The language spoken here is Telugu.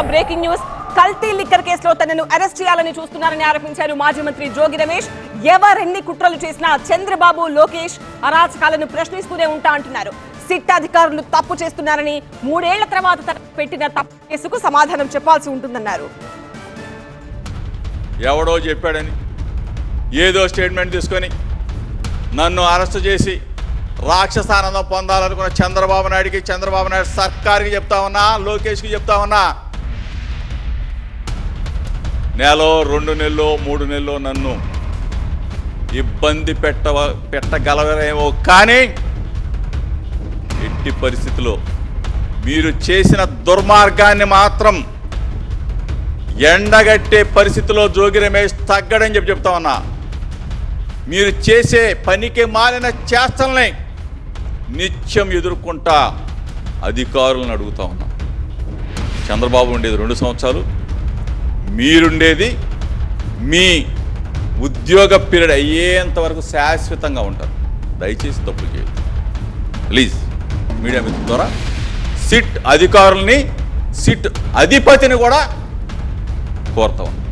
ఒక బ్రేకింగ్ న్యూస్. కల్తీ లిక్కర్ కేసులో తనను అరెస్ట్ చేయాలని చూస్తున్నారని ఆరోపించారు మాజీ మంత్రి జోగి రమేష్. ఎవరెన్ని కుట్రలు చేసినా చంద్రబాబు లోకేష్ అరాచకాలను ప్రశ్నిస్తూనే ఉంటా అంటున్నారు. సిట్ అధికారులు తప్పు చేస్తున్నారని మూడేళ్ళ తర్వాత పెట్టిన తప్పు కేసుకు సమాధానం చెప్పాల్సి ఉంటుందన్నారు. ఎవడో చెప్పాడని ఏదో స్టేట్మెంట్ తీసుకొని నన్ను అరెస్ట్ చేసి రాక్షసానందం పొందాలనుకున్న చంద్రబాబు నాయుడికి చంద్రబాబు నాయుడు సర్కార్కి చెప్తా ఉన్నా లోకేష్కి చెప్తా ఉన్నా నెల రెండు నెలలు మూడు నెలలు నన్ను ఇబ్బంది పెట్టవ పెట్టగలరేమో కానీ ఎట్టి పరిస్థితిలో మీరు చేసిన దుర్మార్గాన్ని మాత్రం ఎండగట్టే పరిస్థితిలో జోగి రమేష్ తగ్గడని చెప్పి చెప్తా ఉన్నా. మీరు చేసే పనికి మాలిన చేష్టల్ని నిత్యం ఎదుర్కొంటా అధికారులను అడుగుతా ఉన్నా. చంద్రబాబు ఉండేది రెండు సంవత్సరాలు మీరుండేది మీ ఉద్యోగ పీరియడ్ అయ్యేంత వరకు శాశ్వతంగా ఉంటారు. దయచేసి తప్పు చేయదు ప్లీజ్ మీడియా మిత్రుల ద్వారా సిట్ అధికారుల్ని సిట్ అధిపతిని కూడా కోరుతా ఉన్నాం